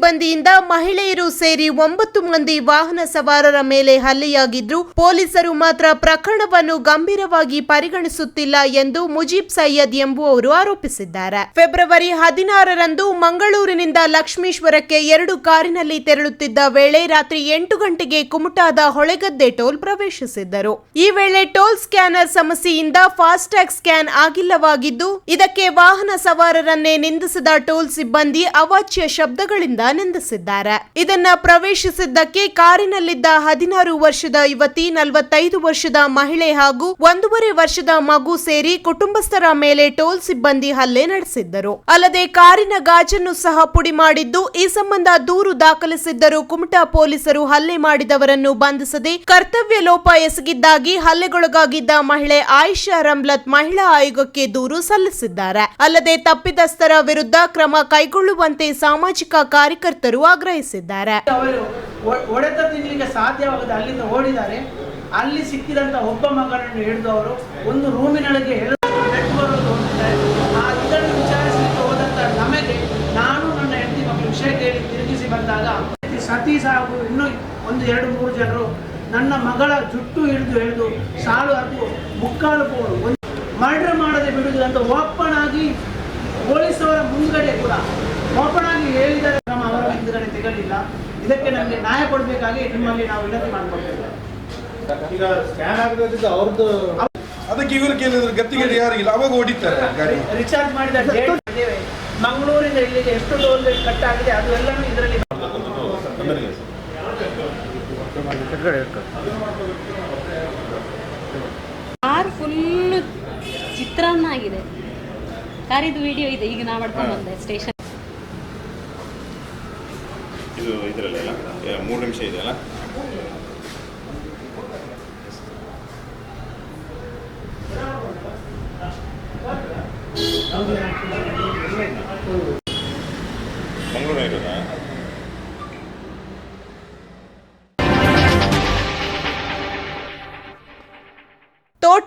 ಸಿಬ್ಬಂದಿಯಿಂದ ಮಹಿಳೆಯರು ಸೇರಿ ಒಂಬತ್ತು ಮಂದಿ ವಾಹನ ಸವಾರರ ಮೇಲೆ ಹಲ್ಲೆಯಾಗಿದ್ರು ಪೊಲೀಸರು ಮಾತ್ರ ಪ್ರಕರಣವನ್ನು ಗಂಭೀರವಾಗಿ ಪರಿಗಣಿಸುತ್ತಿಲ್ಲ ಎಂದು ಮುಜೀಬ್ ಸೈಯದ್ ಎಂಬುವವರು ಆರೋಪಿಸಿದ್ದಾರೆ. ಫೆಬ್ರವರಿ ಹದಿನಾರರಂದು ಮಂಗಳೂರಿನಿಂದ ಲಕ್ಷ್ಮೀಶ್ವರಕ್ಕೆ ಎರಡು ಕಾರಿನಲ್ಲಿ ತೆರಳುತ್ತಿದ್ದ ವೇಳೆ ರಾತ್ರಿ ಎಂಟು ಗಂಟೆಗೆ ಕುಮಟಾದ ಹೊಳೆಗದ್ದೆ ಟೋಲ್ ಪ್ರವೇಶಿಸಿದ್ದರು. ಈ ವೇಳೆ ಟೋಲ್ ಸ್ಕ್ಯಾನರ್ ಸಮಸ್ಯೆಯಿಂದ ಫಾಸ್ಟ್ಯಾಗ್ ಸ್ಕ್ಯಾನ್ ಆಗಿಲ್ಲವಾಗಿದ್ದು, ಇದಕ್ಕೆ ವಾಹನ ಸವಾರರನ್ನೇ ನಿಂದಿಸಿದ ಟೋಲ್ ಸಿಬ್ಬಂದಿ ಅವಾಚ್ಯ ಶಬ್ದಗಳಿಂದ ನಿಂದಿಸಿದ್ದಾರೆ ಇದನ್ನ ಪ್ರವೇಶಿಸಿದ್ದಕ್ಕೆ ಕಾರಿನಲ್ಲಿದ್ದ ಹದಿನಾರು ವರ್ಷದ ಯುವತಿ, ನಲವತ್ತೈದು ವರ್ಷದ ಮಹಿಳೆ ಹಾಗೂ ಒಂದೂವರೆ ವರ್ಷದ ಮಗು ಸೇರಿ ಕುಟುಂಬಸ್ಥರ ಮೇಲೆ ಟೋಲ್ ಸಿಬ್ಬಂದಿ ಹಲ್ಲೆ ನಡೆಸಿದ್ದರು. ಅಲ್ಲದೆ ಕಾರಿನ ಗಾಜನ್ನು ಸಹ ಪುಡಿ ಮಾಡಿದ್ದು, ಈ ಸಂಬಂಧ ದೂರು ದಾಖಲಿಸಿದ್ದರೂ ಕುಮಟಾ ಪೊಲೀಸರು ಹಲ್ಲೆ ಮಾಡಿದವರನ್ನು ಬಂಧಿಸದೆ ಕರ್ತವ್ಯ ಲೋಪ ಎಸಗಿದ್ದಾಗಿ ಹಲ್ಲೆಗೊಳಗಾಗಿದ್ದ ಮಹಿಳೆ ಆಯಿಷಾ ರಂಬ್ಲತ್ ಮಹಿಳಾ ಆಯೋಗಕ್ಕೆ ದೂರು ಸಲ್ಲಿಸಿದ್ದಾರೆ. ಅಲ್ಲದೆ ತಪ್ಪಿತಸ್ಥರ ವಿರುದ್ಧ ಕ್ರಮ ಕೈಗೊಳ್ಳುವಂತೆ ಸಾಮಾಜಿಕ ಕಾರ್ಯಕರ್ತರು ಆಗ್ರಹಿಸಿದ್ದಾರೆ. ಅವರು ಒಡೆತ ತಿನ್ನಲಿಕ್ಕೆ ಸಾಧ್ಯವಾಗದೆ ಅಲ್ಲಿಂದ ಓಡಿದ್ದಾರೆ. ಅಲ್ಲಿ ಸಿಕ್ಕಿದಂತ ಒಬ್ಬ ಮಗನನ್ನು ಹಿಡಿದು ಅವರು ಒಂದು ರೂಮಿನೊಳಗೆ ವಿಚಾರಿಸಲಿಕ್ಕೆ ಹೋದಂತ ನಮಗೆ ನಾನು ನನ್ನ ಹೆಂಡತಿ ವಿಷಯ ಕೇಳಿ ಬಂದಾಗ ಸತೀಶ್ ಹಾಗೂ ಇನ್ನೂ ಒಂದು ಎರಡು ಮೂರು ಜನರು ನನ್ನ ಮಗಳ ಜುಟ್ಟು ಹಿಡಿದು ಹಿಡಿದು ಸಾಲು ಹರಿದು ಮುಕ್ಕಾಲು ಒಂದು ಮರ್ಡರ್ ಮಾಡದೆ ಬಿಡುವುದು ಅಂತ ಓಪನ್ ಆಗಿ ಪೊಲೀಸವರ ಮುಂದ್ಗಡೆ ಕೂಡ ಓಪನ್ ಆಗಿ ಹೇಳಿದರೆ ಅವರ ತೆಗಲಿಲ್ಲ ಇದಕ್ಕೆ ನಮಗೆ ನ್ಯಾಯ ಕೊಡಬೇಕಾಗಿ ನಿಮ್ಮಲ್ಲಿ ನಾವು ವಿನಂತಿ ಮಾಡಿಕೊಳ್ತೇವೆ. ಈಗ ಸ್ಕ್ಯಾನ್ ಆಗದಿದ್ದು ಅವ್ರದ್ದು ಅದಕ್ಕೆ ಇವರು ಕೇಳಿದ್ರು ಗತ್ತಿಗೆ ಇಲ್ಲ ಅವಾಗ ಓಡಿತಾರೆ ಗಾಡಿ. ರಿಚಾರ್ಜ್ ಮಾಡಿದ ಮಂಗಳೂರಿಂದ ಇಲ್ಲಿಗೆ ಎಷ್ಟು ಟೋಲ್ ಕಟ್ ಆಗಿದೆ ಅದು ಎಲ್ಲನೂ ಇದರಲ್ಲಿ ಕಾರ್ ಫುಲ್ ಚಿತ್ರಾನ್ನ ಆಗಿದೆ. ಕಾರಿದ್ದು ವಿಡಿಯೋ ಇದೆ ಈಗ ನಾ ಮಾಡ್ಕೊಂಡು ಬಂದೆ ಸ್ಟೇಷನ್ ನಿಮಿಷ ಇದೆ ಅಲ್ಲ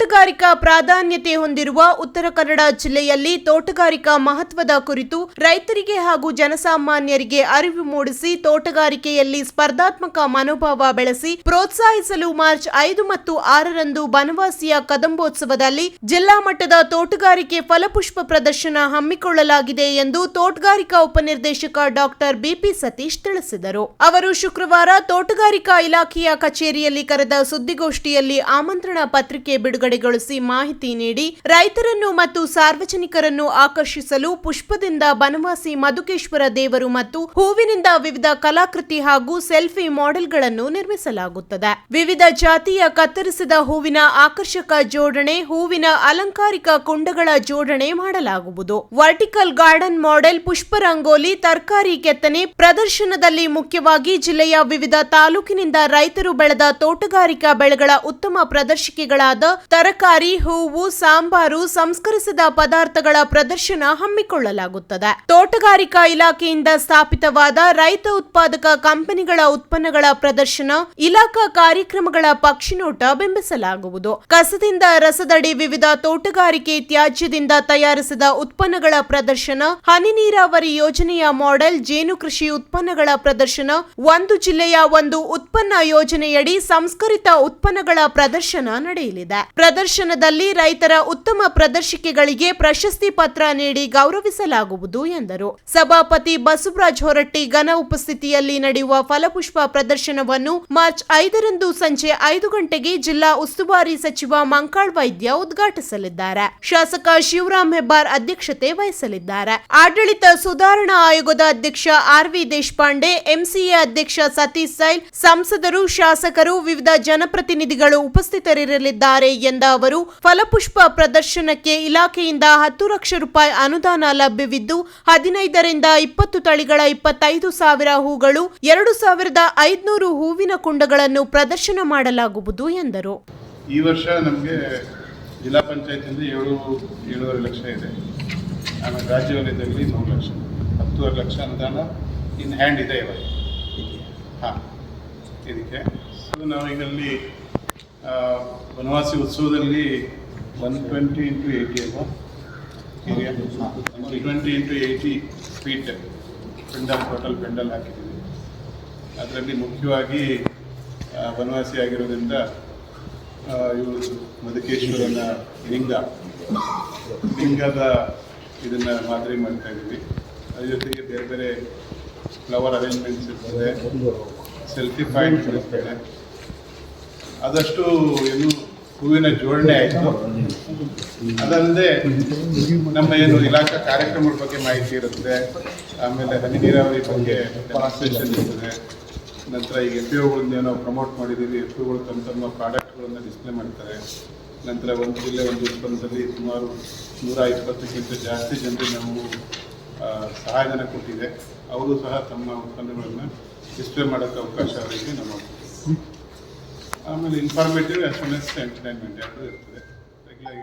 ತೋಟಗಾರಿಕಾ ಪ್ರಾಧಾನ್ಯತೆ ಹೊಂದಿರುವ ಉತ್ತರ ಕನ್ನಡ ಜಿಲ್ಲೆಯಲ್ಲಿ ತೋಟಗಾರಿಕಾ ಮಹತ್ವದ ಕುರಿತು ರೈತರಿಗೆ ಹಾಗೂ ಜನಸಾಮಾನ್ಯರಿಗೆ ಅರಿವು ಮೂಡಿಸಿ ತೋಟಗಾರಿಕೆಯಲ್ಲಿ ಸ್ಪರ್ಧಾತ್ಮಕ ಮನೋಭಾವ ಬೆಳೆಸಿ ಪ್ರೋತ್ಸಾಹಿಸಲು ಮಾರ್ಚ್ ಐದು ಮತ್ತು ಆರರಂದು ಬನವಾಸಿಯ ಕದಂಬೋತ್ಸವದಲ್ಲಿ ಜಿಲ್ಲಾ ಮಟ್ಟದ ತೋಟಗಾರಿಕೆ ಫಲಪುಷ್ಪ ಪ್ರದರ್ಶನ ಹಮ್ಮಿಕೊಳ್ಳಲಾಗಿದೆ ಎಂದು ತೋಟಗಾರಿಕಾ ಉಪನಿರ್ದೇಶಕ ಡಾಕ್ಟರ್ ಬಿಪಿ ಸತೀಶ್ ತಿಳಿಸಿದರು. ಅವರು ಶುಕ್ರವಾರ ತೋಟಗಾರಿಕಾ ಇಲಾಖೆಯ ಕಚೇರಿಯಲ್ಲಿ ಕರೆದ ಸುದ್ದಿಗೋಷ್ಠಿಯಲ್ಲಿ ಆಮಂತ್ರಣ ಪತ್ರಿಕೆ ಬಿಡುಗಡೆಗೊಳಿಸಿ ಮಾಹಿತಿ ನೀಡಿ ರೈತರನ್ನು ಮತ್ತು ಸಾರ್ವಜನಿಕರನ್ನು ಆಕರ್ಷಿಸಲು ಪುಷ್ಪದಿಂದ ಬನವಾಸಿ ಮಧುಕೇಶ್ವರ ದೇವರು ಮತ್ತು ಹೂವಿನಿಂದ ವಿವಿಧ ಕಲಾಕೃತಿ ಹಾಗೂ ಸೆಲ್ಫಿ ಮಾಡೆಲ್ಗಳನ್ನು ನಿರ್ಮಿಸಲಾಗುತ್ತದೆ. ವಿವಿಧ ಜಾತಿಯ ಕತ್ತರಿಸಿದ ಹೂವಿನ ಆಕರ್ಷಕ ಜೋಡಣೆ, ಹೂವಿನ ಅಲಂಕಾರಿಕ ಕುಂಡಗಳ ಜೋಡಣೆ ಮಾಡಲಾಗುವುದು. ವರ್ಟಿಕಲ್ ಗಾರ್ಡನ್ ಮಾಡೆಲ್ ಪುಷ್ಪ ರಂಗೋಲಿ, ತರಕಾರಿ ಕೆತ್ತನೆ ಪ್ರದರ್ಶನದಲ್ಲಿ ಮುಖ್ಯವಾಗಿ ಜಿಲ್ಲೆಯ ವಿವಿಧ ತಾಲೂಕಿನಿಂದ ರೈತರು ಬೆಳೆದ ತೋಟಗಾರಿಕಾ ಬೆಳೆಗಳ ಉತ್ತಮ ಪ್ರದರ್ಶಿಕೆಗಳಾದ ತರಕಾರಿ, ಹೂವು, ಸಾಂಬಾರು ಸಂಸ್ಕರಿಸಿದ ಪದಾರ್ಥಗಳ ಪ್ರದರ್ಶನ ಹಮ್ಮಿಕೊಳ್ಳಲಾಗುತ್ತದೆ. ತೋಟಗಾರಿಕಾ ಇಲಾಖೆಯಿಂದ ಸ್ಥಾಪಿತವಾದ ರೈತ ಉತ್ಪಾದಕ ಕಂಪನಿಗಳ ಉತ್ಪನ್ನಗಳ ಪ್ರದರ್ಶನ, ಇಲಾಖಾ ಕಾರ್ಯಕ್ರಮಗಳ ಪಕ್ಷಿನೋಟ ಬಿಂಬಿಸಲಾಗುವುದು. ಕಸದಿಂದ ರಸದಡಿ ವಿವಿಧ ತೋಟಗಾರಿಕೆ ತ್ಯಾಜ್ಯದಿಂದ ತಯಾರಿಸಿದ ಉತ್ಪನ್ನಗಳ ಪ್ರದರ್ಶನ, ಹನಿ ನೀರಾವರಿ ಯೋಜನೆಯ ಮಾಡೆಲ್ ಜೇನು ಕೃಷಿ ಉತ್ಪನ್ನಗಳ ಪ್ರದರ್ಶನ, ಒಂದು ಜಿಲ್ಲೆಯ ಒಂದು ಉತ್ಪನ್ನ ಯೋಜನೆಯಡಿ ಸಂಸ್ಕರಿತ ಉತ್ಪನ್ನಗಳ ಪ್ರದರ್ಶನ ನಡೆಯಲಿದೆ. ಪ್ರದರ್ಶನದಲ್ಲಿ ರೈತರ ಉತ್ತಮ ಪ್ರದರ್ಶಿಕೆಗಳಿಗೆ ಪ್ರಶಸ್ತಿ ಪತ್ರ ನೀಡಿ ಗೌರವಿಸಲಾಗುವುದು ಎಂದರು. ಸಭಾಪತಿ ಬಸವರಾಜ್ ಹೊರಟ್ಟಿ ಘನ ಉಪಸ್ಥಿತಿಯಲ್ಲಿ ನಡೆಯುವ ಫಲಪುಷ್ಪ ಪ್ರದರ್ಶನವನ್ನು ಮಾರ್ಚ್ ಐದರಂದು ಸಂಜೆ ಐದು ಗಂಟೆಗೆ ಜಿಲ್ಲಾ ಉಸ್ತುವಾರಿ ಸಚಿವ ಮಂಕಾಳ್ ವೈದ್ಯ ಉದ್ಘಾಟಿಸಲಿದ್ದಾರೆ. ಶಾಸಕ ಶಿವರಾಮ್ ಹೆಬ್ಬಾರ್ ಅಧ್ಯಕ್ಷತೆ ವಹಿಸಲಿದ್ದಾರೆ. ಆಡಳಿತ ಸುಧಾರಣಾ ಆಯೋಗದ ಅಧ್ಯಕ್ಷ ಆರ್ ವಿ ದೇಶಪಾಂಡೆ, ಎಂಸಿಎ ಅಧ್ಯಕ್ಷ ಸತೀಶ್ ಸೈಲ್, ಸಂಸದರು, ಶಾಸಕರು, ವಿವಿಧ ಜನಪ್ರತಿನಿಧಿಗಳು ಉಪಸ್ಥಿತರಿರಲಿದ್ದಾರೆ ಎಂದ ಅವರು ಫಲಪುಷ್ಪ ಪ್ರದರ್ಶನಕ್ಕೆ ಇಲಾಖೆಯಿಂದ ಹತ್ತು ಲಕ್ಷ ರೂಪಾಯಿ ಅನುದಾನ ಲಭ್ಯವಿದ್ದು ಹದಿನೈದರಿಂದ ಇಪ್ಪತ್ತು ತಳಿಗಳ ಇಪ್ಪತ್ತೈದು ಸಾವಿರ ಹೂಗಳು ಎರಡು ಸಾವಿರದ ಐದುನೂರು ಹೂವಿನ ಕುಂಡಗಳನ್ನು ಪ್ರದರ್ಶನ ಮಾಡಲಾಗುವುದು ಎಂದರು. ಈ ವರ್ಷ ನಮಗೆ ಜಿಲ್ಲಾ ಪಂಚಾಯತಿಂದ ಏಳು ಏಳುವರೆ ಲಕ್ಷ ಇದೆ. ಆಮೇಲೆ ರಾಜ್ಯ ವಲಯದಲ್ಲಿ ಮೂರು ಲಕ್ಷ. ಹತ್ತುವರೆ ಲಕ್ಷ ಅನುದಾನ ಇನ್ ಹ್ಯಾಂಡ್ ಇದೆ ಇವಾಗ. ಹಾಂ ಇದಕ್ಕೆ. ಸೊ ನಾವು ಈಗಲ್ಲಿ ಆ, ವನವಾಸಿ ಉತ್ಸವದಲ್ಲಿ ಒನ್ ಟ್ವೆಂಟಿ ಇಂಟು ಏಯ್ಟಿ ಅಲ್ವಾ? Area twenty into eighty feet pandal total pandal ಹಾಕಿದ್ದೀವಿ. ಅದರಲ್ಲಿ ಮುಖ್ಯವಾಗಿ ವನವಾಸಿ ಆಗಿರೋದ್ರಿಂದ ಇವರು ಮಧುಕೇಶ್ವರನ ಲಿಂಗ ಲಿಂಗದ ಇದನ್ನು ಮಾದರಿ ಮಾಡ್ತಾ ಇದ್ದೀವಿ. ಅದ್ರ ಜೊತೆಗೆ ಬೇರೆ ಬೇರೆ ಫ್ಲವರ್ ಅರೇಂಜ್ಮೆಂಟ್ಸ್ ಇರ್ತದೆ. ಸೆಲ್ಫಿ ಪಾಯಿಂಟ್ಸ್ ಇರ್ತದೆ ಆದಷ್ಟು ಏನು ಹೂವಿನ ಜೋಡಣೆ ಆಯಿತು, ಅದಲ್ಲದೆ ನಮ್ಮ ಏನು ಇಲಾಖಾ ಕಾರ್ಯಕ್ರಮಗಳ ಬಗ್ಗೆ ಮಾಹಿತಿ ಇರುತ್ತೆ, ಆಮೇಲೆ ಹನಿ ನೀರಾವರಿ ಬಗ್ಗೆ ಡೆಮಾನ್ಸ್ಟ್ರೇಷನ್ ಇರ್ತದೆ. ನಂತರ ಈಗ ಎಫ್ ಒಗಳನ್ನ ನಾವು ಪ್ರಮೋಟ್ ಮಾಡಿದ್ದೀವಿ ಎಫ್ ಒಗಳು ತಮ್ಮ ತಮ್ಮ ಪ್ರಾಡಕ್ಟ್ಗಳನ್ನು ಡಿಸ್ಪ್ಲೇ ಮಾಡ್ತಾರೆ. ನಂತರ ಒಂದು ಜಿಲ್ಲೆ, ಒಂದು ಉತ್ಪನ್ನದಲ್ಲಿ ಸುಮಾರು ನೂರ ಇಪ್ಪತ್ತಕ್ಕಿಂತ ಜಾಸ್ತಿ ಜನರಿಗೆ ನಾವು ಸಹಾಯಧನ ಕೊಟ್ಟಿದೆ. ಅವರು ಸಹ ತಮ್ಮ ಉತ್ಪನ್ನಗಳನ್ನು ಡಿಸ್ಪ್ಲೇ ಮಾಡೋಕ್ಕೆ ಅವಕಾಶ ಅವರಿಗೆ ನಮ್ಮ ಆಮೇಲೆ informative as well as entertainment ಎರಡೂ ಇರ್ತದೆ ರೆಗ್ಯುಲರ್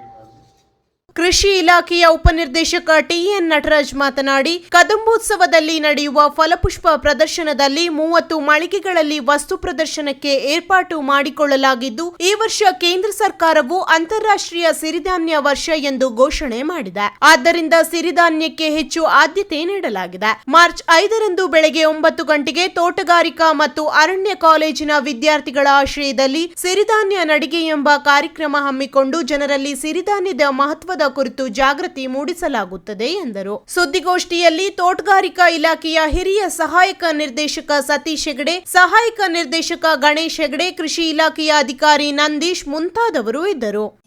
ಕೃಷಿ ಇಲಾಖೆಯ ಉಪನಿರ್ದೇಶಕ ಟಿಎನ್ ನಟರಾಜ್ ಮಾತನಾಡಿ, ಕದಂಬೋತ್ಸವದಲ್ಲಿ ನಡೆಯುವ ಫಲಪುಷ್ಪ ಪ್ರದರ್ಶನದಲ್ಲಿ ಮೂವತ್ತು ಮಳಿಗೆಗಳಲ್ಲಿ ವಸ್ತು ಪ್ರದರ್ಶನಕ್ಕೆ ಏರ್ಪಾಟು ಮಾಡಿಕೊಳ್ಳಲಾಗಿದ್ದು, ಈ ವರ್ಷ ಕೇಂದ್ರ ಸರ್ಕಾರವು ಅಂತಾರಾಷ್ಟ್ರೀಯ ಸಿರಿಧಾನ್ಯ ವರ್ಷ ಎಂದು ಘೋಷಣೆ ಮಾಡಿದೆ. ಆದ್ದರಿಂದ ಸಿರಿಧಾನ್ಯಕ್ಕೆ ಹೆಚ್ಚು ಆದ್ಯತೆ ನೀಡಲಾಗಿದೆ. ಮಾರ್ಚ್ ಐದರಂದು ಬೆಳಗ್ಗೆ ಒಂಬತ್ತು ಗಂಟೆಗೆ ತೋಟಗಾರಿಕಾ ಮತ್ತು ಅರಣ್ಯ ಕಾಲೇಜಿನ ವಿದ್ಯಾರ್ಥಿಗಳ ಆಶ್ರಯದಲ್ಲಿ ಸಿರಿಧಾನ್ಯ ನಡಿಗೆ ಎಂಬ ಕಾರ್ಯಕ್ರಮ ಹಮ್ಮಿಕೊಂಡು ಜನರಲ್ಲಿ ಸಿರಿಧಾನ್ಯದ ಮಹತ್ವದ ಕುರಿತು ಜಾಗೃತಿ ಮೂಡಿಸಲಾಗುತ್ತದೆ ಎಂದರು. ಸುದ್ದಿಗೋಷ್ಠಿಯಲ್ಲಿ ತೋಟಗಾರಿಕಾ ಇಲಾಖೆಯ ಹಿರಿಯ ಸಹಾಯಕ ನಿರ್ದೇಶಕ ಸತೀಶ್ ಹೆಗಡೆ, ಸಹಾಯಕ ನಿರ್ದೇಶಕ ಗಣೇಶ್ ಹೆಗಡೆ, ಕೃಷಿ ಇಲಾಖೆಯ ಅಧಿಕಾರಿ ನಂದೀಶ್ ಮುಂತಾದವರು ಇದ್ದರು.